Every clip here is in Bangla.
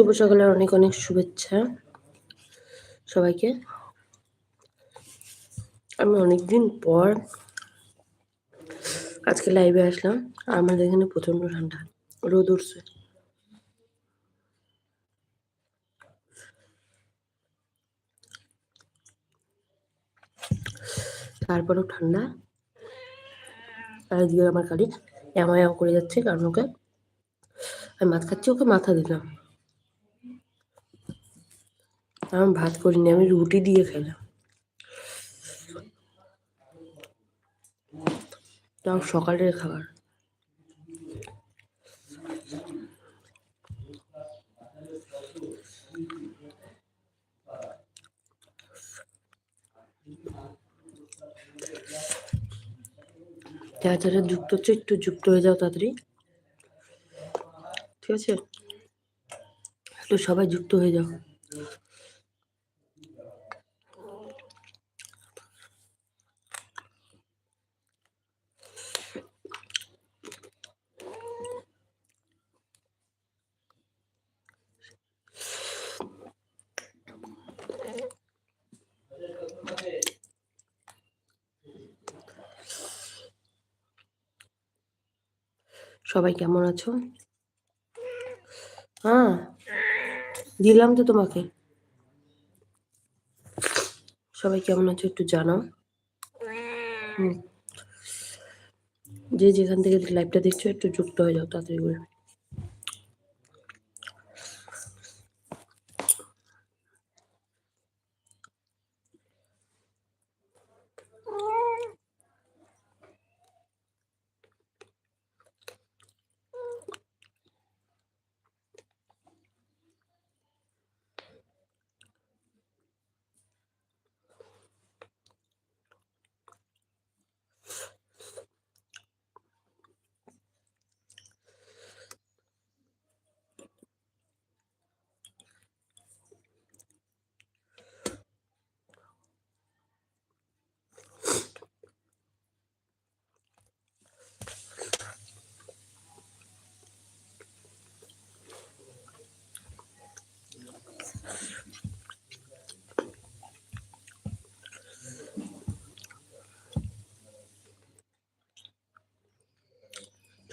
শুভ সকালের অনেক অনেক শুভেচ্ছা সবাইকে। আমি অনেকদিন পর আজকে লাইভে আসলাম আমাদের এখানে প্রচণ্ড ঠান্ডা, রোদ উঠছে। তারপরেও ঠান্ডা। আর আমার খালি এমায়াও করে যাচ্ছে কারণ ওকে, আমি ভাত খাচ্ছি, ওকে মাথা দিলাম। আমি ভাত করিনি, আমি রুটি দিয়ে খেলাম। তাও সকালের খাবার। যারা যারা যুক্ত হচ্ছে, একটু যুক্ত হয়ে যাও তাড়াতাড়ি। ঠিক আছে? একটু সবাই যুক্ত হয়ে যাও। সবাই কেমন আছো? হ্যাঁ দিলাম তো তোমাকে। সবাই কেমন আছো একটু জানাও। যে যেখান থেকে লাইভটা দেখছ একটু যুক্ত হয়ে যাও তাড়াতাড়ি করে।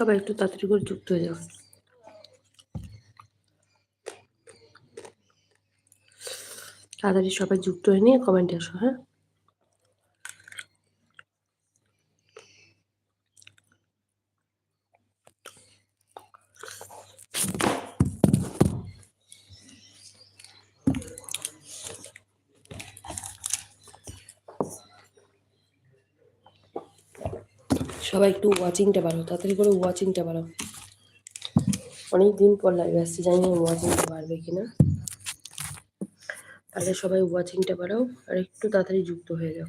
সবাই একটু তাড়াতাড়ি করে যুক্ত হয়ে যাও। তাড়াতাড়ি সবাই যুক্ত হয়ে নিয়ে কমেন্টে আসো হ্যাঁ? সবাই একটু ওয়াচিংটা বাড়াও, তাড়াতাড়ি করে ওয়াচিংটা বাড়ো অনেক দিন পর লাইভে আসছে, জানি না ওয়াচিংটা বাড়বে কিনা। তাহলে সবাই ওয়াচিংটা বাড়াও, আর একটু তাড়াতাড়ি যুক্ত হয়ে যাও।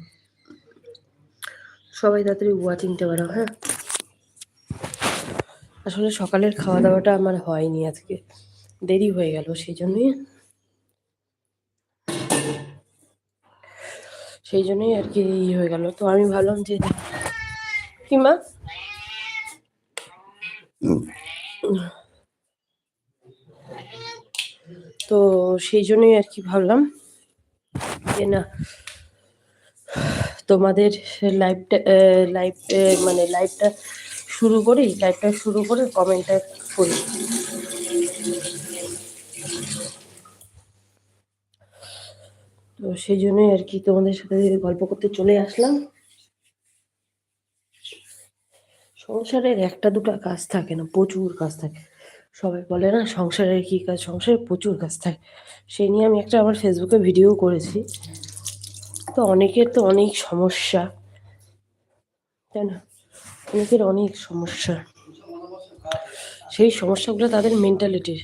সবাই তাড়াতাড়ি ওয়াচিংটা বাড়াও হ্যাঁ? আসলে সকালের খাওয়া দাওয়াটা আমার হয়নি আজকে। দেরি হয়ে গেল সেই জন্যই। সেই জন্যই আর কি হয়ে গেল। তো আমি ভাবলাম যে কি মা? তো সেই জন্যই আর কি ভাবলাম যে না, তোমাদের লাইভটা লাইভ মানে লাইভটা শুরু করি লাইভটা শুরু করে কমেন্টটা করি। তো সেই জন্যই আর কি তোমাদের সাথে গল্প করতে চলে আসলাম। সংসারের একটা দুটো কাজ থাকে না, প্রচুর কাজ থাকে। সবাই বলে না, সংসারের কি কাজ? সংসারে প্রচুর কাজ থাকে। সেই নিয়ে আমি একটা আমার ফেসবুকে ভিডিও করেছি। তো অনেকের তো অনেক সমস্যা। তাই না? অনেকের অনেক সমস্যা। সেই সমস্যাগুলো তাদের মেন্টালিটির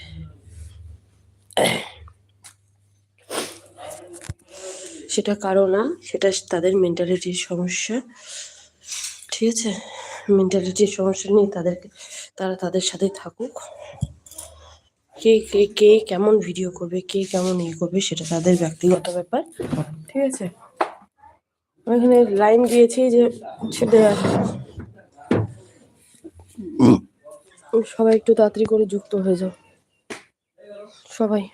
সেটা কারও না, সেটা তাদের মেন্টালিটির সমস্যা। ঠিক আছে? মেন্টালিটির সমস্যা নিয়ে তাদেরকে, তারা তাদের সাথে থাকুক। কে কে কে কেমন ভিডিও করবে, কে কেমন ই করবে, সেটা তাদের ব্যক্তিগত ব্যাপার। ঠিক আছে? আমি এখানে লাইন দিয়েছি যে আসবে সবাই একটু তাড়াতাড়ি করে যুক্ত হয়ে যাও। সবাই।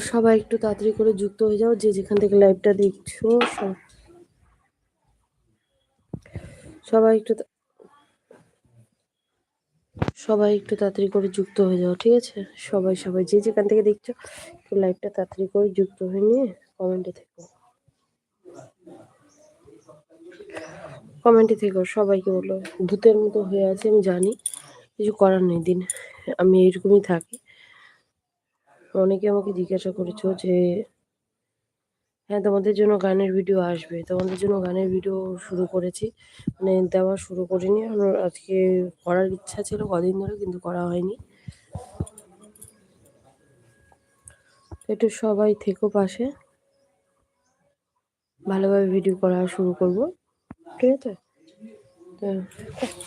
সবাই একটু তাড়াতাড়ি করে যুক্ত হয়ে যাও, যে যেখান থেকে লাইভটা দেখছ, সব- সবাই একটু সবাই একটু তাড়াতাড়ি করে যুক্ত হয়ে যাও, ঠিক আছে? সবাই সবাই যে যেখান থেকে দেখছ, একটু লাইভটা তাড়াতাড়ি করে যুক্ত হয়ে নিয়ে কমেন্টে থেকো। কমেন্টে থেকো, সবাইকে বলো। ভূতের মতো হয়ে আছে, আমি জানি, কিছু করার নেই দিন, আমি এরকমই থাকি। অনেকে আমাকে জিজ্ঞাসা করেছ যে হ্যাঁ তোমাদের জন্য গানের ভিডিও আসবে। তোমাদের জন্য গানের ভিডিও শুরু করেছি। মানে দেওয়া শুরু করিনি। আমার আজকে করার ইচ্ছা ছিল কদিন ধরে, কিন্তু করা হয়নি। একটু সবাই থেকো পাশে। ভালোভাবে ভিডিও করা শুরু করব। ঠিক আছে?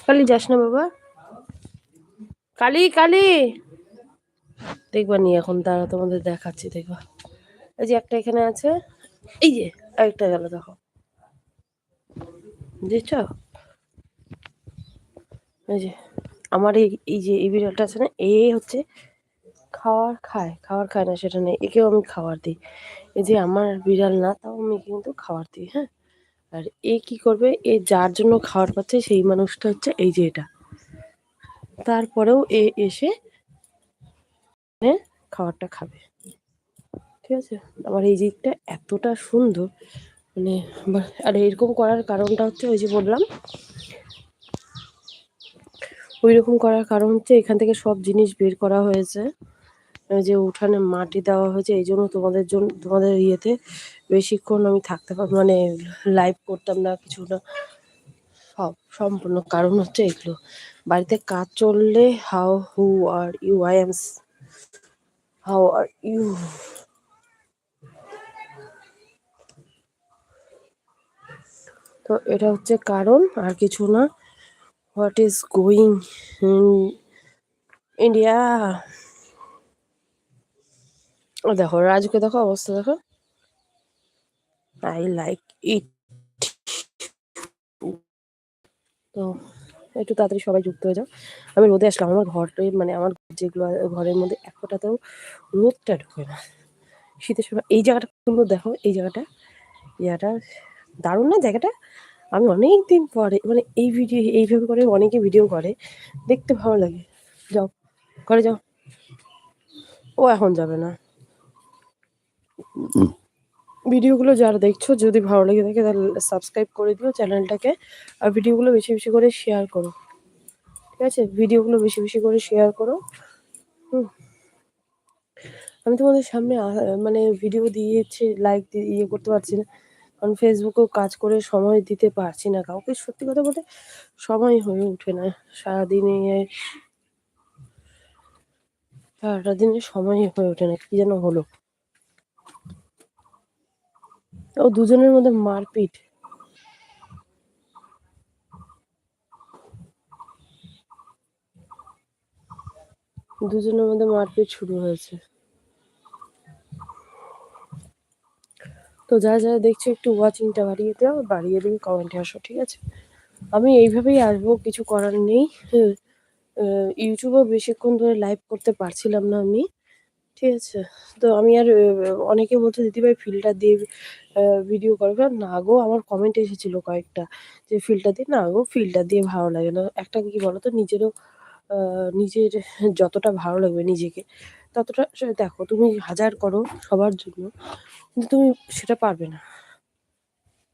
কালি যাস না বাবা? কালি কালি! দেখবা নি, এখন তারা তোমাদের দেখাচ্ছি, দেখবা। এই যে একটা এখানে আছে। এই যে, আরেকটা গেল, দেখো। বুঝছ এই যে, আমার এই এই যে, এই বিড়ালটা আছে না, এ হচ্ছে খাওয়ার খায় খাবার খায় না, সেটা নেই, একেও আমি খাবার দিই। এই যে, আমার বিড়াল না, তাও আমি কিন্তু খাবার দিই হ্যাঁ? আর এ কি করবে, এ যার জন্য খাবার পাচ্ছে, সেই মানুষটা হচ্ছে এই যে এটা। তারপরেও এ এসে খাবারটা খাবে। ঠিক আছে? আমার এই দিকটা এতটা সুন্দর মানে আর এরকম করার কারণটা হচ্ছে ওই যে বললাম ওই রকম করার কারণ হচ্ছে এখান থেকে সব জিনিস বের করা হয়েছে। যে উঠানে মাটি দেওয়া হয়েছে, এই জন্য তোমাদের জন্য তোমাদের ইয়েতে বেশিক্ষণ আমি থাকতে পার মানে লাইভ করতাম না, কিছু না। সব সম্পূর্ণ কারণ হচ্ছে এগুলো। বাড়িতে কাজ চললে how who are you I am how are you তো এটা হচ্ছে কারণ, আর কিছু না। হোয়াট ইজ গোয়িং ইন্ডিয়া দেখো, রাজুকে দেখো, অবস্থা দেখো। আই লাইক ইট তো একটু তাড়াতাড়ি সবাই যুক্ত হয়ে যাও। আমি রোদে আসলাম, আমার ঘরে মানে আমার যেগুলো ঘরের মধ্যে এক ফোঁটাতেও রোদটা ঢোকে না। শীতের সময় এই জায়গাটা সুন্দর দেখো, এই জায়গাটা। এই জায়গাটা দারুণ না জায়গাটা? আমি অনেক দিন পরে মানে এই ভিডিও এইভাবে করে অনেকে ভিডিও করে দেখতে ভালো লাগে। যাও করে যাও। ও এখন যাবে না। ভিডিওগুলো যারা দেখছ যদি ভালো লেগে থাকে তাহলে সাবস্ক্রাইব করে দিও চ্যানেলটাকে আর ভিডিওগুলো বেশি বেশি করে শেয়ার করো। ঠিক আছে? ভিডিওগুলো বেশি বেশি করে শেয়ার করো। হুম। আমি তোমাদের সামনে মানে ভিডিও দিয়েছি লাইক দিয়ে ইয়ে করতে পারছি না। কারণ ফেসবুকেও কাজ করে সময় দিতে পারছি না কাউকে। সত্যি কথা বলতে সময় হয়ে ওঠে না। সারাদিনে সারাটা দিনে সময় হয়ে ওঠে না, কি যেন হলো। ও দুজনের মধ্যে মারপিট। দুজনের মধ্যে মারপিট শুরু হয়েছে। তো যা যা দেখছ একটু ওয়াচিংটা বাড়িয়ে দাও বাড়িয়ে দিয়ে কমেন্টে আসো ঠিক আছে? আমি এইভাবেই আসব কিছু করার নেই। আহ, ইউটিউবেও বেশিক্ষণ ধরে লাইভ করতে পারছিলাম না আমি ঠিক আছে? তো আমি আর অনেকে বলছে দিদিভাই ফিল্টার দিয়ে ভিডিও করবে না গো আমার কমেন্ট এসেছিল কয়েকটা যে ফিল্টার দিয়ে। না গো ফিল্টার দিয়ে ভালো লাগে না। একটা কি বলতো নিজেরও নিজের যতটা ভালো লাগবে নিজেকে। ততটা দেখো, তুমি হাজার করো সবার জন্য, কিন্তু তুমি সেটা পারবে না।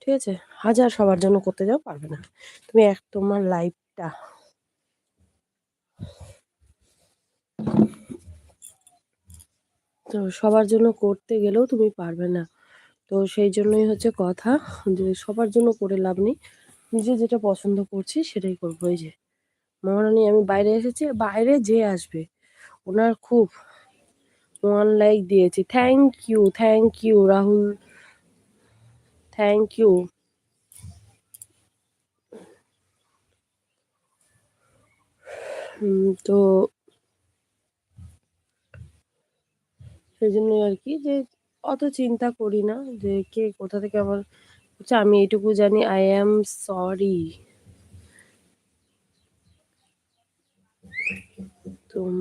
ঠিক আছে? হাজার সবার জন্য করতে যাও, পারবে না। তুমি এক তোমার লাইফটা তো সবার জন্য করতে গেলেও তুমি পারবে না। তো সেই জন্যই হচ্ছে কথা যে সবার জন্য করে লাভ নেই। নিজে যেটা পছন্দ করছি সেটাই করব। এই যে, মহারানী, আমি বাইরে এসেছি, বাইরে যে আসবে, ওনার খুব ওয়ান লাইক দিয়েছি। Thank you thank you Rahul. Thank you তো সেই জন্যই আর কি যে অত চিন্তা করি না যে কে কোথা থেকে আমার হচ্ছে আমি এইটুকু জানি আই অ্যাম সরি তুম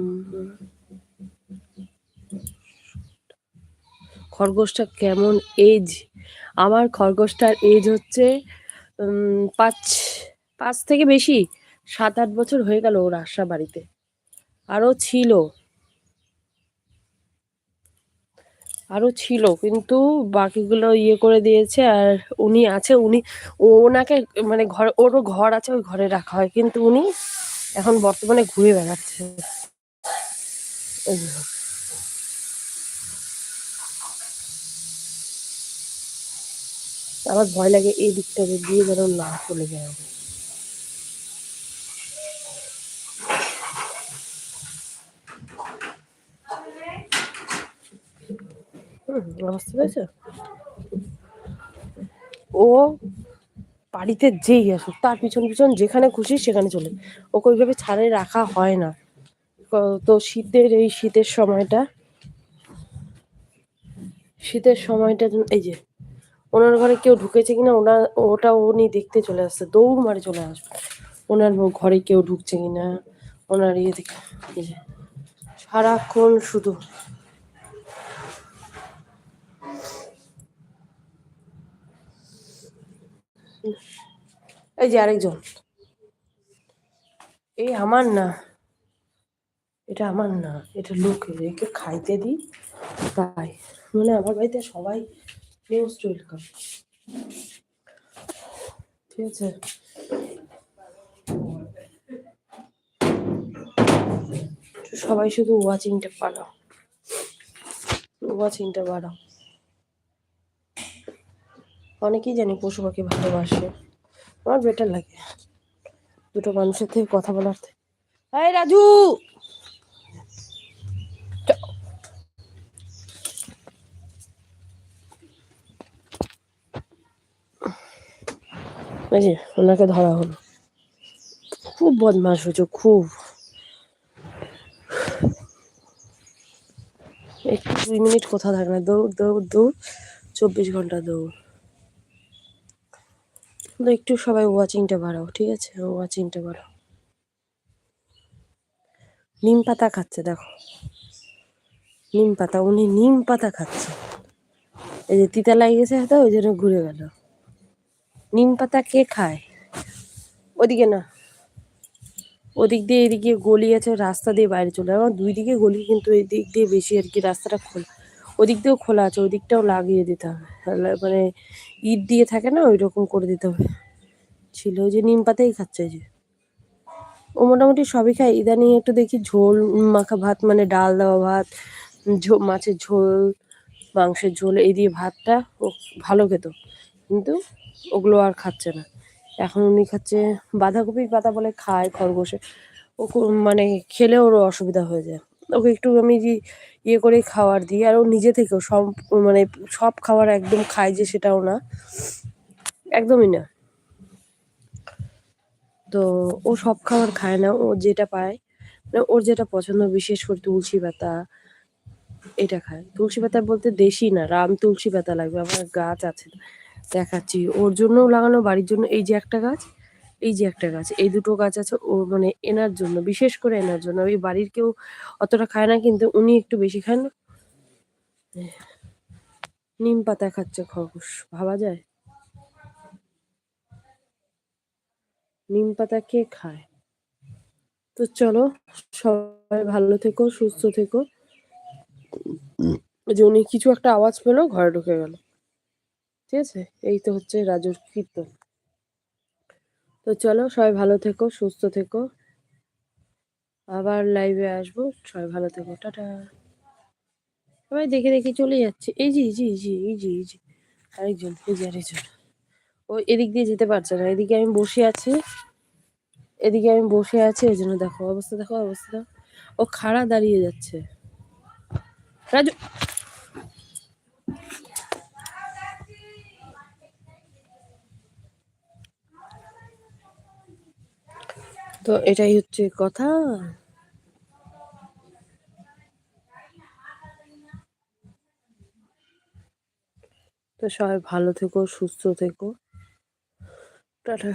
খরগোশটা কেমন এজ আমার খরগোশটার এজ হচ্ছে পাঁচ পাঁচ থেকে বেশি, সাত, আট বছর হয়ে গেল ওর আসা বাড়িতে। আরও ছিল। আরও ছিল, কিন্তু বাকিগুলো ইয়ে করে দিয়েছে আর উনি আছে, উনি ওনাকে মানে ঘর ওরও ঘর আছে, ওই ঘরে রাখা হয়, কিন্তু উনি এখন বর্তমানে ঘুরে বেড়াচ্ছে এই যে, আমার ভয় লাগে এই দিকটা দিয়ে যেন না চলে যায়। বুঝতে পেরেছ? ও বাড়িতে যেই আসুক তার পিছন পিছন যেখানে খুশি সেখানে চলে। ওকে ওইভাবে ছাড়ে রাখা হয় না। তো শীতের এই শীতের সময়টা শীতের সময়টা এই যে ওনার ঘরে কেউ ঢুকেছে কিনা ওনার ওটা উনি দেখতে চলে আসছে, দৌড় মারে চলে আসবে। ওনার ঘরে কেউ ঢুকছে কিনা, ওনার ইয়ে যে, সারাক্ষণ শুধু। এই যে আরেকজন। এই আমার না, এটা আমার না, এটা লোকের, একে খাইতে দিই, তাই। মানে আমার বাড়িতে সবাই মোস্ট ওয়েলকাম ঠিক আছে সবাই শুধু ওয়াচিংটা বাড়াও। ওয়াচিংটা বাড়াও। অনেকেই জানি পশু পাখি ভালোবাসে। আমার বেটার লাগে। দুটো মানুষের থেকে কথা বলার থেকে। রাজু! এই যে, ওনাকে ধরা হলো। খুব বদমাস হয়েছে, খুব। একটু দুই মিনিট কোথাও থাকে না, দৌড় দৌড় দৌড়, চব্বিশ ঘণ্টা দৌড়। একটু সবাই ওয়াচিংটা বাড়াও, ঠিক আছে? ওয়াচিংটা বাড়াও। নিম পাতা খাচ্ছে, দেখো। নিম পাতা, উনি নিম পাতা খাচ্ছে। এই যে তিতা লাগে গেছে হাতে, ওই জন্য ঘুরে গেল। নিম পাতা কে খায়? ওদিকে না। ওদিক দিয়ে এদিকে গলি আছে, রাস্তা দিয়ে বাইরে চলে। আমার দুই দিকে গলি, কিন্তু এই দিক দিয়ে বেশি আর কি, রাস্তাটা খোলা। ওদিক দিয়েও খোলা আছে ওদিকটাও লাগিয়ে দিতে হবে। মানে ইট দিয়ে থাকে না, ওই রকম করে দিতে হবে। ছিল যে নিম পাতাই খাচ্ছে যে। ও মোটামুটি সবই খায়। ইদানিং একটু দেখি ঝোল মাখা ভাত মানে ডাল দেওয়া ভাত মাছের ঝোল, মাংসের ঝোল, এই দিয়ে ভাতটা ও ভালো খেত। কিন্তু ওগুলো আর খাচ্ছে না। এখন উনি খাচ্ছে বাঁধাকপির পাতা বলে খায় খরগোশে। ও মানে খেলে ওর অসুবিধা হয়ে যায়। ওকে একটু আমি ইয়ে করে খাবার দিই। আর ও নিজে থেকেও সব মানে সব খাবার একদম খায় যে সেটাও না। একদমই না। তো ও সব খাবার খায় না। ও যেটা পায় মানে ওর যেটা পছন্দ, বিশেষ করে তুলসী পাতা, এটা খায়। তুলসী পাতা বলতে দেশি না, রাম তুলসী পাতা লাগবে। আমার গাছ আছে। দেখাচ্ছি। ওর জন্যও লাগানো, বাড়ির জন্য। এই যে একটা গাছ, এই যে একটা গাছ, এই দুটো গাছ আছে ও মানে এনার জন্য, বিশেষ করে এনার জন্য। ওই বাড়ির কেউ অতটা খায় না, কিন্তু উনি একটু বেশি খান নিম পাতা খাচ্ছে খরগোশ, ভাবা যায়? নিম পাতা কে খায়? তো চলো, সবাই ভালো থেকো, সুস্থ থেকো। যে উনি কিছু একটা আওয়াজ পেল, ঘরে ঢুকে গেল। ঠিক আছে? এই তো হচ্ছে রাজুর কীর্তন। তো চলো, সবাই ভালো থেকো, সুস্থ থেকো। আবার লাইভে আসব। সবাই ভালো থেকো। টাটা। সবাই দেখে দেখে চলে যাচ্ছে। এই জি জি জি এই জি এই যে আরেকজন, এই যে আরেকজন। ও এদিক দিয়ে যেতে পারছে না। এদিকে আমি বসে আছি। এদিকে আমি বসে আছি। এই জন্য দেখো, অবস্থা দেখো, অবস্থা। ও খাড়া দাঁড়িয়ে যাচ্ছে। রাজু তো এটাই হচ্ছে কথা। তো সবাই ভালো থেকো সুস্থ থেকো। টাটা।